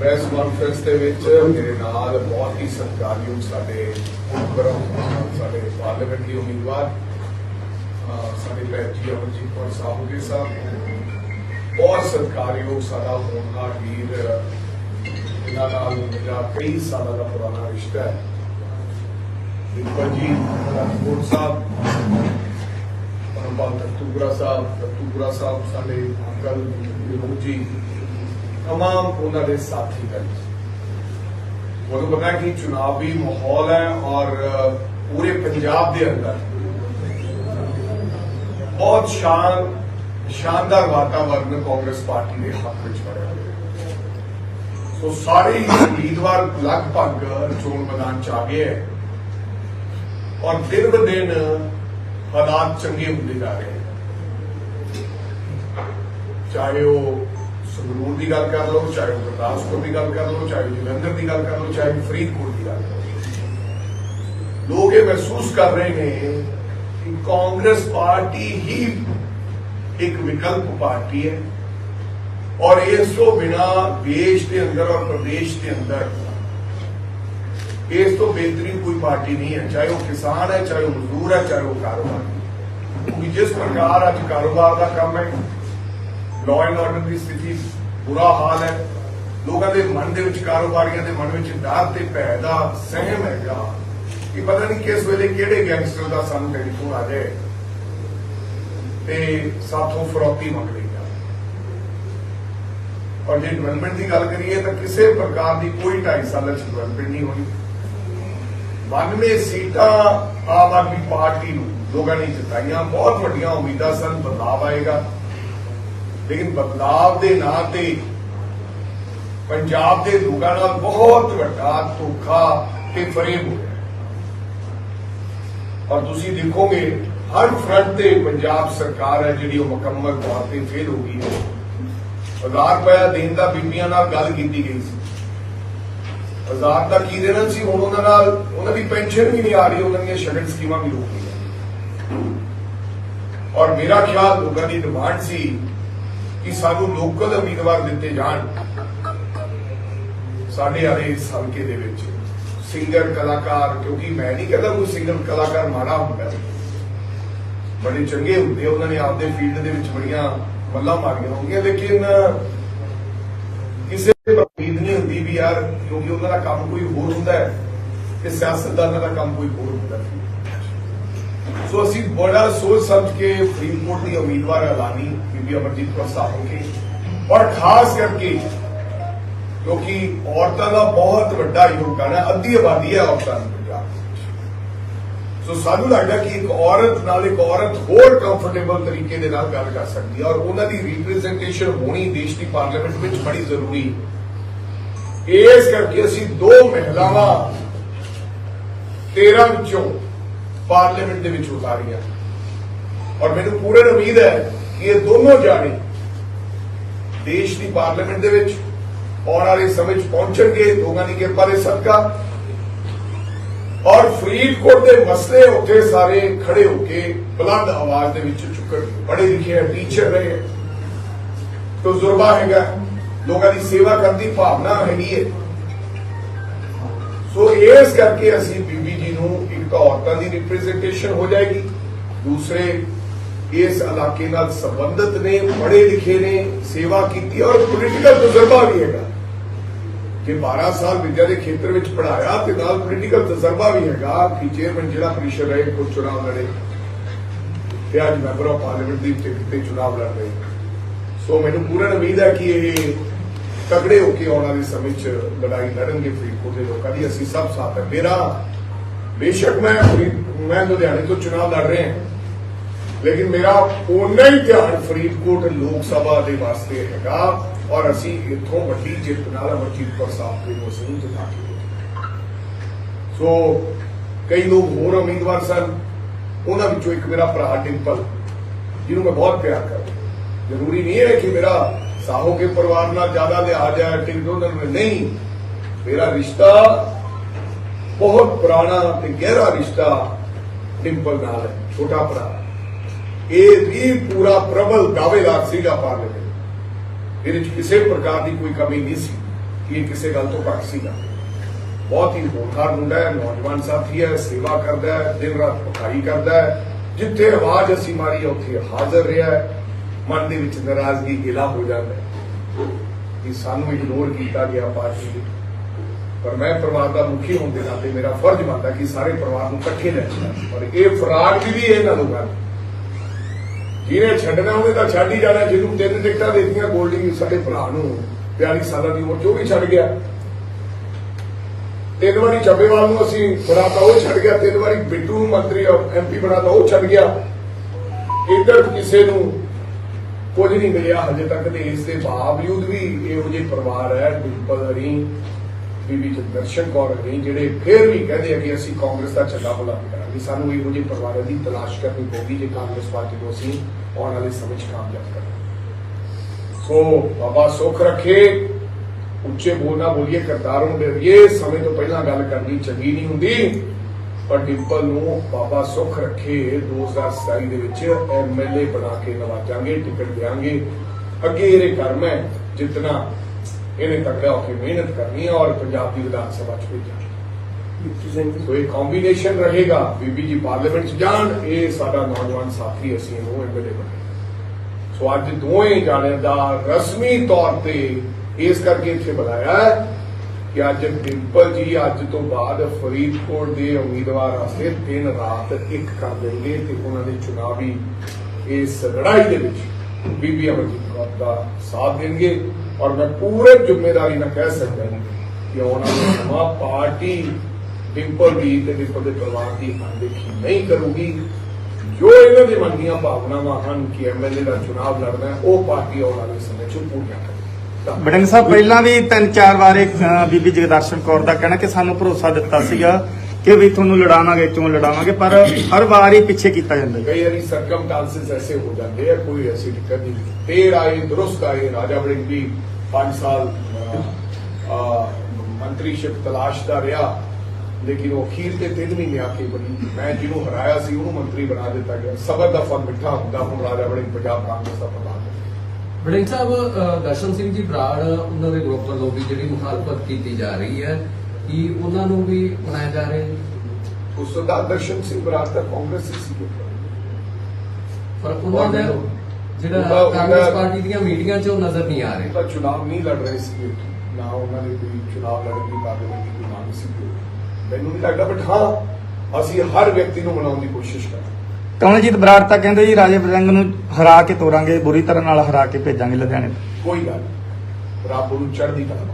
Press conference ਦੇ ਵਿੱਚ ਮੇਰੇ ਨਾਲ ਬਹੁਤ ਹੀ ਸਤਿਕਾਰਯੋਗ ਸਾਡੇ ਉਪਕਰਮ ਸਾਡੇ ਪਾਰਲੀਮੈਂਟਰੀ ਉਮੀਦਵਾਰ ਸਾਡੇ ਭੈਣ ਜੀ ਅਮਰਜੀਤ ਕੌਰ ਸਾਹਿਬ ਸਾਹਿਬ, ਬਹੁਤ ਸਤਿਕਾਰਯੋਗ ਸਾਡਾ ਹੋਣਹਾਰ ਵੀਰ ਇਹਨਾਂ ਨਾਲ ਮੇਰਾ ਕਈ ਸਾਲਾਂ ਦਾ ਪੁਰਾਣਾ ਰਿਸ਼ਤਾ ਹੈ। ਬਿਲਕੁਲ ਰਾਜਪੂਤ ਸਾਹਿਬ ਪਰਮਪਾਲ ਤਖਤੂਪੁਰਾ ਸਾਹਿਬ ਤਖਤੂਪੁਰਾ ਸਾਹਿਬ ਸਾਡੇ ਅੰਕਲ ਵਿਨੋਦ ਜੀ तमाम ਉਹਨਾਂ ਦੇ ਸਾਥੀ ਹਨ ਤੁਹਾਨੂੰ ਪਤਾ ਹੈ ਕਿ ਚੁਣਾਵੀ ਮਾਹੌਲ ਹੈ ਔਰ ਅ, ਪੂਰੇ ਪੰਜਾਬ ਦੇ ਅੰਦਰ ਬਹੁਤ ਸ਼ਾਨ ਸ਼ਾਨਦਾਰ ਵਾਤਾਵਰਨ ਕਾਂਗਰਸ ਪਾਰਟੀ ਦੇ ਹੱਕ ਵਿੱਚ ਬਣਿਆ ਹੋਇਆ ਹੈ। ਸੋ ਸਾਰੇ ਹੀ ਉਮੀਦਵਾਰ ਲਗਭਗ ਚੋਣ ਮੈਦਾਨ ਚ ਆ ਗਏ ਹੈ ਔਰ ਦਿਨ ਬ ਦਿਨ ਹਾਲਾਤ ਚੰਗੇ ਹੁੰਦੇ ਜਾ ਰਹੇ ਹੈ ਚਾਹੇ ਉਹ ਸੰਗਰੂਰ ਦੀ ਗੱਲ ਕਰ ਲਓ ਚਾਹੇ ਉਹ ਗੁਰਦਾਸਪੁਰ ਦੀ ਗੱਲ ਕਰ ਲਓ ਚਾਹੇ ਉਹ ਜਲੰਧਰ ਦੀ ਗੱਲ ਕਰ ਲਓ ਚਾਹੇ ਉਹ ਫਰੀਦਕੋਟ ਦੀ ਗੱਲ ਕਰ ਲਓ ਲੋਕ ਇਹ ਮਹਿਸੂਸ ਕਰ ਰਹੇ ਨੇ ਕਿ ਕਾਂਗਰਸ ਪਾਰਟੀ ਹੀ ਇੱਕ ਵਿਕਲਪ ਪਾਰਟੀ ਹੈ ਔਰ ਇਸ ਤੋਂ ਬਿਨਾ ਦੇਸ਼ ਦੇ ਅੰਦਰ ਔਰ ਪ੍ਰਦੇਸ਼ ਦੇ ਅੰਦਰ ਇਸ ਤੋਂ ਬਿਹਤਰੀਨ ਕੋਈ ਪਾਰਟੀ ਨਹੀਂ ਹੈ ਚਾਹੇ ਉਹ ਕਿਸਾਨ ਹੈ ਚਾਹੇ ਉਹ ਮਜ਼ਦੂਰ ਹੈ ਚਾਹੇ ਉਹ ਕਾਰੋਬਾਰ ਕਿਉਂਕਿ ਜਿਸ ਪ੍ਰਕਾਰ ਅੱਜ ਕਾਰੋਬਾਰ ਦਾ ਕੰਮ ਹੈ ਲਾਅ ਐਂਡ ਆਰਡਰ ਦੀ ਸਥਿਤੀ ਬੁਰਾ ਹਾਲ ਹੈ। ਲੋਕਾਂ ਦੇ ਮਨ ਦੇ ਵਿੱਚ ਕਾਰੋਬਾਰੀਆਂ ਦੇ ਮਨ ਵਿੱਚ ਡਰ ਤੇ ਭੈ ਦਾ ਸਹਿਮ ਹੈਗਾ ਕਿ ਪਤਾ ਨਹੀਂ ਕਿਸ ਵੇਲੇ ਕਿਹੜੇ ਗੈਂਗਸਟਰ ਦਾ ਸਾਨੂੰ ਟੈਲੀਫੋਨ ਆ ਜਾਏ ਤੇ ਸਾਥੋਂ ਫਰੋਤੀ ਮੰਗ ਲੇਗਾ ਔਰ ਜੇ ਡਿਵੈਲਪਮੈਂਟ ਦੀ ਗੱਲ ਕਰੀਏ ਤਾਂ ਕਿਸੇ ਪ੍ਰਕਾਰ ਦੀ ਕੋਈ 2.5 ਸਾਲਾਂ ਚ ਡਿਵੈਲਪਮੈਂਟ ਨਹੀਂ ਹੋਈ। 92 ਸੀਟਾਂ ਆਮ ਆਦਮੀ ਪਾਰਟੀ ਨੂੰ ਲੋਕਾਂ ਨੇ ਜਿਤਾਈਆਂ। ਬਹੁਤ ਵੱਡੀਆਂ ਉਮੀਦਾਂ ਸਨ, ਬਦਲਾਅ ਆਏਗਾ। ਲੇਕਿਨ ਬਦਲਾਵ ਦੇ ਨਾਂ ਤੇ ਪੰਜਾਬ ਦੇ ਲੋਕਾਂ ਨਾਲ ਬਹੁਤ ਵੱਡਾ ਧੋਖਾ ਤੇ ਫਰੇਬ ਹੋ ਔਰ ਤੁਸੀਂ ਦੇਖੋਗੇ, ਹਰ ਫਰੰਟ ਤੇ ਪੰਜਾਬ ਸਰਕਾਰ ਹੈ ਜਿਹੜੀ ਉਹ ਮੁਕੰਮਲ ਤੌਰ ਤੇ ਫੇਲ ਹੋ ਗਈ ਹੈ। ਹਜ਼ਾਰ ਰੁਪਇਆ ਦੇਣ ਦਾ ਬੀਬੀਆਂ ਨਾਲ ਗੱਲ ਕੀਤੀ ਗਈ ਸੀ। ਹਜ਼ਾਰ ਦਾ ਕੀ ਦੇਣਾ ਸੀ? ਹੁਣ ਉਹਨਾਂ ਨਾਲ ਉਹਨਾਂ ਦੀ ਪੈਨਸ਼ਨ ਵੀ ਨਹੀਂ ਆ ਰਹੀ, ਉਹਨਾਂ ਦੀਆਂ ਸ਼ਗਨ ਸਕੀਮਾਂ ਵੀ ਰੁਕ ਗਈਆਂ। ਔਰ ਮੇਰਾ ਖਿਆਲ ਲੋਕਾਂ ਦੀ ਡਿਮਾਂਡ ਸੀ ਕਿ ਸਾਨੂੰ ਲੋਕਲ ਉਮੀਦਵਾਰ ਦਿੱਤੇ ਜਾਣ। ਸਾਡੇ ਆਲੇ ਹਲਕੇ ਦੇ ਵਿੱਚ ਸਿੰਗਰ ਕਲਾਕਾਰ, ਕਿਉਂਕਿ ਮੈਂ ਨਹੀਂ ਕਹਿੰਦਾ ਕੋਈ ਸਿੰਗਰ ਕਲਾਕਾਰ ਮਾੜਾ ਹੁੰਦਾ। ਬੜੇ ਚੰਗੇ ਹੁੰਦੇ ਉਹਨਾਂ ਨੇ ਆਪਦੇ ਫੀਲਡ ਦੇ ਵਿੱਚ ਬੜੀਆਂ ਮੱਲਾਂ ਮਾਰੀਆਂ ਹੋਣਗੀਆਂ, ਲੇਕਿਨ ਕਿਸੇ ਉਮੀਦ ਨਹੀਂ ਹੁੰਦੀ ਵੀ ਯਾਰ, ਕਿਉਂਕਿ ਉਹਨਾਂ ਦਾ ਕੰਮ ਕੋਈ ਹੋਰ ਹੁੰਦਾ ਹੈ ਤੇ ਸਿਆਸਤਦਾਨਾਂ ਦਾ ਕੰਮ ਕੋਈ ਹੋਰ ਹੁੰਦਾ। ਹੈ ਸੋ ਅਸੀਂ ਬੜਾ ਸੋਚ ਸਮਝ ਕੇ ਫਰੀਦਕੋਟ ਦੀ ਉਮੀਦਵਾਰ ਐਲਾਨੀ ਬੀਬੀ ਅਮਰਜੀਤ ਕੌਰ ਸਾਹਿਬ ਕੇ ਔਰ ਖਾਸ ਕਰਕੇ ਕਿਉਂਕਿ ਔਰਤਾਂ ਦਾ ਬਹੁਤ ਵੱਡਾ ਯੋਗਦਾਨ ਹੈ, ਅੱਧੀ ਆਬਾਦੀ ਹੈ ਔਰਤਾਂ ਦੀ ਪੰਜਾਬ ਸੋ ਸਾਨੂੰ ਲੱਗਦਾ ਕਿ ਇੱਕ ਔਰਤ ਨਾਲ ਇੱਕ ਔਰਤ ਹੋਰ ਕੰਫਰਟੇਬਲ ਤਰੀਕੇ ਦੇ ਨਾਲ ਗੱਲ ਕਰ ਸਕਦੀ ਹੈ। ਔਰ ਉਹਨਾਂ ਦੀ ਰਿਪਰੈਜ਼ੈਂਟੇਸ਼ਨ ਹੋਣੀ ਦੇਸ਼ ਦੀ ਪਾਰਲੀਮੈਂਟ ਵਿੱਚ ਬੜੀ ਜ਼ਰੂਰੀ ਇਸ ਕਰਕੇ ਅਸੀਂ ਦੋ ਮਹਿਲਾਵਾਂ 13 ਵਿੱਚੋਂ ਪਾਰਲੀਮੈਂਟ ਦੇ ਵਿੱਚ ਉਤਾਰੀਆਂ। ਔਰ ਮੈਨੂੰ ਪੂਰਨ ਉਮੀਦ ਹੈ ਕਿ ਇਹ ਦੋਨੋਂ ਜਾਣੇ ਦੇਸ਼ ਦੀ ਪਾਰਲੀਮੈਂਟ ਦੇ ਵਿੱਚ ਆਉਣ ਵਾਲੇ ਸਮੇਂ ਪਹੁੰਚਣਗੇ, ਲੋਕਾਂ ਦੀ ਕਿਰਪਾ ਦੇ ਸਦਕਾ। ਔਰ ਫਰੀਦਕੋਟ ਦੇ ਮਸਲੇ ਉੱਥੇ ਸਾਰੇ ਖੜੇ ਹੋ ਕੇ ਬੁਲੰਦ ਆਵਾਜ਼ ਦੇ ਵਿੱਚ ਚੁੱਕਣ ਪੜ੍ਹੇ ਲਿਖੇ ਹੈ ਟੀਚਰ ਰਹੇ ਹੈ ਤਜਰਬਾ ਹੈਗਾ, ਲੋਕਾਂ ਦੀ ਸੇਵਾ ਕਰਨ ਦੀ ਭਾਵਨਾ ਹੈਗੀ ਹੈ। ਸੋ ਇਸ ਕਰਕੇ ਅਸੀਂ ਤਾਂ ਔਰਤਾਂ ਦੀ ਰਿਪਰੈਜ਼ੈਂਟੇਸ਼ਨ ਹੋ ਜਾਏਗੀ। ਦੂਸਰੇ ਇਸ ਇਲਾਕੇ ਨਾਲ ਸੰਬੰਧਿਤ ਨੇ, ਪੜ੍ਹੇ ਲਿਖੇ ਨੇ, ਸੇਵਾ ਕੀਤੀ ਔਰ ਪੋਲੀਟੀਕਲ ਤਜਰਬਾ ਵੀ ਹੈਗਾ। ਕਿ 12 ਸਾਲ ਵਿਦਿਆ ਦੇ ਖੇਤਰ ਵਿੱਚ ਪੜਾਇਆ ਤੇ ਨਾਲ ਪੋਲੀਟੀਕਲ ਤਜਰਬਾ ਵੀ ਹੈਗਾ, ਕਿ ਚੇਅਰਮੈਨ ਜ਼ਿਲ੍ਹਾ ਪ੍ਰੀਸ਼ਦ ਰਹੇ ਕੋ ਚੁਣਾਵ ਲੜੇ। ਤੇ ਅੱਜ ਮੈਂਬਰ ਆਫ ਪਾਰਲੀਮੈਂਟ ਦੀ ਟਿਕਟ ਤੇ ਚੁਣਾਵ ਲੜ ਰਹੇ। ਸੋ ਮੈਨੂੰ ਪੂਰਨ ਉਮੀਦ ਹੈ ਕਿ ਇਹ ਤਗੜੇ ਹੋ ਕੇ ਆਉਣ ਵਾਲੇ ਸਮੇਂ 'ਚ ਲੜਾਈ ਲੜਨਗੇ ਫਰੀਦਕੋਟ ਦੇ ਲੋਕਾਂ ਦੀ। ਅਸੀਂ ਸਭ ਸਾਥ ਹੈ। ਮੇਰਾ ਬੇਸ਼ੱਕ ਮੈਂ ਮੈਂ ਲੁਧਿਆਣੇ ਤੋਂ ਚੁਣਾਵ ਲੜ ਰਿਹਾ ਹਾਂ। ਲੇਕਿਨ ਮੇਰਾ ਓਨਾ ਹੀ ਧਿਆਨ ਫਰੀਦਕੋਟ ਲੋਕ ਸਭਾ ਦੇ ਵਾਸਤੇ ਹੈਗਾ ਔਰ ਅਸੀਂ ਇੱਥੋਂ ਵੱਡੀ ਜਿੱਤ ਨਾਲ ਅਮਰਜੀਤ ਸਾਹਿਬ ਦੇ ਨੂੰ ਅਸੀਂ ਜਿਤਾ ਸੋ, ਕਈ ਲੋਕ ਹੋਰ ਉਮੀਦਵਾਰ ਸਨ। ਉਹਨਾਂ ਵਿੱਚੋਂ ਇੱਕ ਮੇਰਾ ਭਰਾ ਡਿੰਪਲ, ਜਿਹਨੂੰ ਮੈਂ ਬਹੁਤ ਪਿਆਰ ਕਰਦਾ ਜ਼ਰੂਰੀ ਨਹੀਂ ਹੈ ਕਿ ਮੇਰਾ ਸਾਹੋ ਕੇ ਪਰਿਵਾਰ ਨਾਲ ਜ਼ਿਆਦਾ ਲਿਹਾਜ਼ ਹੈ ਟਿਕਟ ਉਹਨਾਂ ਨੂੰ ਨਹੀਂ, ਮੇਰਾ ਰਿਸ਼ਤਾ ਬਹੁਤ ਪੁਰਾਣਾ ਤੇ ਗਹਿਰਾ ਰਿਸ਼ਤਾ ਡਿੰਪਲ ਨਾਲ ਹੈ, ਛੋਟਾ ਭਰਾ ਇਹ ਵੀ ਪੂਰਾ ਪ੍ਰਬਲ ਦਾਅਵੇਦਾਰ ਸੀਗਾ ਪਾਰਲੀਮੈਂਟ ਇਹਦੇ ਵਿੱਚ ਕਿਸੇ ਪ੍ਰਕਾਰ ਦੀ ਕੋਈ ਕਮੀ ਨਹੀਂ ਸੀ ਇਹ ਕਿਸੇ ਗੱਲ ਤੋਂ ਘੱਟ ਸੀਗਾ। ਬਹੁਤ ਹੀ ਹੋਣਹਾਰ ਮੁੰਡਾ ਹੈ, ਨੌਜਵਾਨ ਸਾਥੀ ਹੈ, ਸੇਵਾ ਕਰਦਾ ਹੈ, ਦਿਨ ਰਾਤ ਪਕਾਈ ਕਰਦਾ ਹੈ। ਜਿੱਥੇ ਆਵਾਜ਼ ਅਸੀਂ ਮਾਰੀ ਉੱਥੇ ਹਾਜ਼ਰ ਰਿਹਾ ਮਨ ਦੇ ਵਿੱਚ ਨਾਰਾਜ਼ਗੀ ਗਿਲਾ ਹੋ ਜਾਂਦਾ ਹੈ। ਕਿ ਸਾਨੂੰ ਇਗਨੋਰ ਕੀਤਾ ਗਿਆ ਪਾਰਟੀ ਨੇ ਪਰ ਮੈਂ ਪਰਿਵਾਰ ਦਾ ਮੁਖੀ ਹੋਣ ਦੇ ਨਾਤੇ ਮੇਰਾ ਫਰਜ਼ ਬਣਦਾ ਕਿ ਸਾਰੇ ਪਰਿਵਾਰ ਨੂੰ ਇਕੱਠੇ ਲੈ ਚੱਲਾਂ ਪਰ ਇਹ ਫਰਾਗ ਵੀ ਵੀ ਇਹਨਾਂ ਨੂੰ ਗੱਲ। ਜਿਹਨੇ ਛੱਡਣਾ ਉਹਨੇ ਤਾਂ ਛੱਡ ਹੀ ਜਾਣਾ। ਜਿਹਨੂੰ ਤਿੰਨ ਟਿਕਟਾਂ ਦਿੱਤੀਆਂ ਗੋਲਡਿੰਗ ਸਾਡੇ ਭਰਾ ਨੂੰ 42 ਸਾਲਾਂ ਦੀ ਉਮਰ 'ਚ, ਉਹ ਵੀ ਛੱਡ ਗਿਆ। ਤਿੰਨ ਵਾਰੀ ਚੱਬੇਵਾਲ ਨੂੰ ਅਸੀਂ ਬਣਾਤਾ ਉਹ ਛੱਡ ਗਿਆ। ਤਿੰਨ ਵਾਰੀ ਬਿੱਟੂ ਨੂੰ ਮੰਤਰੀ ਐਮਪੀ ਬਣਾਤਾ, ਉਹ ਛੱਡ ਗਿਆ। ਇੱਧਰ ਕਿਸੇ ਨੂੰ ਕੁਝ ਨਹੀਂ ਮਿਲਿਆ। ਹਜੇ ਤੱਕ ਤੇ ਇਸ ਦੇ ਬਾਵਜੂਦ ਵੀ ਇਹੋ ਜਿਹੇ ਪਰਿਵਾਰ ਹੈ, ਡਿੰਪਲ ਹਰੀ ਬੀਬੀ ਦਰਸ਼ਨ ਕੌਰ ਹਰੀ ਜਿਹੜੇ ਫਿਰ ਵੀ ਕਹਿੰਦੇ ਆ ਕਿ ਅਸੀਂ ਕਾਂਗਰਸ ਦਾ ਝੰਡਾ ਬੁਲੰਦ ਕਰਾਂਗੇ। ਸਾਨੂੰ ਇਹੋ ਜਿਹੇ ਪਰਿਵਾਰਾਂ ਦੀ ਤਲਾਸ਼ ਕਰਨੀ ਪਊਗੀ ਜੇ ਕਾਂਗਰਸ ਪਾਰਟੀ ਨੂੰ ਅਸੀਂ ਆਉਣ ਵਾਲੇ ਸਮੇਂ 'ਚ ਕਾਮਯਾਬ ਕਰਨਾ ਸੋ ਬਾਬਾ ਸੁੱਖ ਰੱਖੇ, ਉੱਚੇ ਬੋਲਣਾ ਬੋਲੀਏ, ਕਰਤਾਰੋਂ ਡਰੀਏ, ਸਮੇਂ ਤੋਂ ਪਹਿਲਾਂ ਗੱਲ ਕਰਨੀ ਚੰਗੀ ਨਹੀਂ ਹੁੰਦੀ, ਪਰ ਡਿੰਪਲ ਨੂੰ ਬਾਬਾ ਸੁੱਖ ਰੱਖੇ 2027 ਦੇ ਵਿੱਚ ਐਮਐਲਏ ਬਣਾ ਕੇ ਨਵਾਜਾਂਗੇ, ਟਿਕਟ ਦੇਾਂਗੇ ਅੱਗੇ ਇਹਦੇ ਕਰਮ ਹੈ, ਜਿਤਨਾ ਇਹਨੇ ਤਕੜਾ ਹੋ ਕੇ ਮਿਹਨਤ ਕਰਨੀ ਹੈ ਔਰ ਪੰਜਾਬ ਦੀ ਵਿਧਾਨ ਸਭਾ ਚ ਭੇਜਾਂਗੇ ਸੋ ਇਹ ਕੰਬੀਨੇਸ਼ਨ ਰਹੇਗਾ। ਬੀਬੀ ਜੀ ਪਾਰਲੀਮੈਂਟ ਚ ਜਾਣ ਇਹ ਸਾਡਾ ਨੌਜਵਾਨ ਸਾਥੀ ਅਸੀਂ ਇਹਨੂੰ ਐਮਐਲਏ ਸੋ ਅੱਜ ਦੋਵੇਂ ਜਾਣਿਆਂ ਦਾ ਰਸਮੀ ਤੌਰ ਤੇ ਇਸ ਕਰਕੇ ਇੱਥੇ ਬੁਲਾਇਆ ਹੈ ਕਿ ਅੱਜ ਡਿੰਪਲ ਜੀ ਅੱਜ ਤੋਂ ਬਾਅਦ ਫਰੀਦਕੋਟ ਦੇ ਉਮੀਦਵਾਰ ਵਾਸਤੇ ਦਿਨ ਰਾਤ ਇੱਕ ਕਰ ਦੇਣਗੇ ਤੇ ਉਹਨਾਂ ਦੇ ਚੁਣਾਵੀ ਇਸ ਲੜਾਈ ਦੇ ਵਿੱਚ ਬੀਬੀ ਅਮਰਜੀਤ ਕੌਰ ਦਾ ਸਾਥ ਦੇਣਗੇ। ਔਰ ਮੈਂ ਪੂਰੇ ਜ਼ਿੰਮੇਵਾਰੀ ਨਾਲ ਕਹਿ ਸਕਦਾ ਕਿ ਆਉਣ ਵਾਲਾ ਸਮਾਂ ਪਾਰਟੀ ਡਿੰਪਲ ਦੀ ਤੇ ਡਿੰਪਲ ਦੇ ਪਰਿਵਾਰ ਦੀ ਅਣਦੇਖੀ ਨਹੀਂ ਕਰੂਗੀ ਜੋ ਇਹਨਾਂ ਦੇ ਮਨ ਦੀਆਂ ਭਾਵਨਾਵਾਂ ਹਨ ਕਿ ਐਮਐਲਏ ਦਾ ਚੁਣਾਵ ਲੜਨਾ ਉਹ ਪਾਰਟੀ ਆਉਣ ਵਾਲੇ ਸਮੇਂ 'ਚ ਪੂਰੀਆਂ ਕਰੇਗੀ ਧੰਨਵਾਦ। ਸਾਹਿਬ, ਪਹਿਲਾਂ ਵੀ ਤਿੰਨ ਚਾਰ ਵਾਰ ਬੀਬੀ ਜਗਦਰਸ਼ਨ ਕੌਰ ਦਾ ਕਹਿਣਾ ਕਿ ਸਾਨੂੰ ਭਰੋਸਾ ਦਿੱਤਾ ਸੀਗਾ ਕਿ ਵੀ ਤੁਹਾਨੂੰ ਲੜਾਵਾਂਗੇ ਕਿਉਂ ਲੜਾਵਾਂਗੇ ਪਰ ਹਰ ਵਾਰ ਹੀ ਪਿੱਛੇ ਕੀਤਾ ਜਾਂਦਾ ਹੈ। ਕਈ ਵਾਰੀ ਸਰਕਮਟੈਂਸਸ ਐਸੇ ਹੋ ਜਾਂਦੇ ਆ ਕੋਈ ਐਸੀ ਦਿੱਕਤ ਨਹੀਂ। ਤੇਰ ਆਏ ਦਰੁਸਤ ਆਏ ਰਾਜਾ ਵੜਿੰਗ ਵੀ 5 ਸਾਲ ਮੰਤਰੀਸ਼ਿਪ ਤਲਾਸ਼ ਦਾ ਰਿਹਾ ਲੇਕਿਨ ਉਹ ਅਖੀਰ ਤੇ 3 ਮਹੀਨੇ ਆ ਕੇ ਬਣੀ। ਮੈਂ ਜਿਹਨੂੰ ਹਰਾਇਆ ਸੀ ਉਹਨੂੰ ਮੰਤਰੀ ਬਣਾ ਦਿੱਤਾ ਗਿਆ। ਸਬਰ ਦਾ ਫਲ ਮਿੱਠਾ ਹੁੰਦਾ ਹੁਣ ਰਾਜਾ ਵੜਿੰਗ ਪੰਜਾਬ ਕਾਂਗਰਸ ਦਾ ਪ੍ਰਧਾਨ। ਵੜਿੰਗ ਸਾਹਿਬ ਦਰਸ਼ਨ ਸਿੰਘ ਜੀ ਬਰਾੜ ਉਹਨਾਂ ਦੇ ਗਰੁੱਪ ਵੱਲੋਂ ਵੀ ਜਿਹੜੀ ਮੁਖਾਲਫਤ ਕੀਤੀ ਜਾ ਰਹੀ ਹੈ ਕਿ ਉਹਨਾਂ ਨੂੰ ਵੀ ਬਣਾਇਆ ਜਾ ਰਿਹਾ ਹੈ ਉਸ ਤੋਂ ਬਾਅਦ ਦਰਸ਼ਨ ਸਿੰਘ ਬਰਾੜ ਕਾਂਗਰਸ ਸੀ ਪਰ ਉਹਨਾਂ ਦੇ ਜਿਹੜਾ ਕਾਂਗਰਸ ਪਾਰਟੀ ਦੀਆਂ ਮੀਟਿੰਗਾਂ 'ਚ ਉਹ ਨਜ਼ਰ ਨਹੀਂ ਆ ਰਹੇ। ਤਾਂ ਚੁਣਾਵ ਨਹੀਂ ਲੜ ਰਹੇ ਸੀ ਨਾ ਉਹਨਾਂ ਨੇ ਕੋਈ ਚੁਣਾਵ ਲੜਨ ਦੀ ਕਾਬਲੀਅਤ ਦੀ ਕੋਈ ਮੰਗ ਸੀ ਮੈਨੂੰ ਨਹੀਂ ਲੱਗਦਾ ਬਟ ਹਾਂ ਅਸੀਂ ਹਰ ਵਿਅਕਤੀ ਨੂੰ ਮਨਾਉਣ ਦੀ ਕੋਸ਼ਿਸ਼ ਕਰਾਂਗੇ। ਕਮਲਜੀਤ ਬਰਾੜ ਤਾਂ ਕਹਿੰਦੇ ਜੀ ਰਾਜੇ ਬਜਰੰਗ ਨੂੰ ਹਰਾ ਕੇ ਤੋਰਾਂਗੇ ਬੁਰੀ ਤਰ੍ਹਾਂ ਨਾਲ ਹਰਾ ਕੇ ਭੇਜਾਂਗੇ ਲੁਧਿਆਣੇ ਕੋਈ ਗੱਲ। ਰੱਬ ਨੂੰ ਚੜ੍ਹਦੀ ਕਲਾ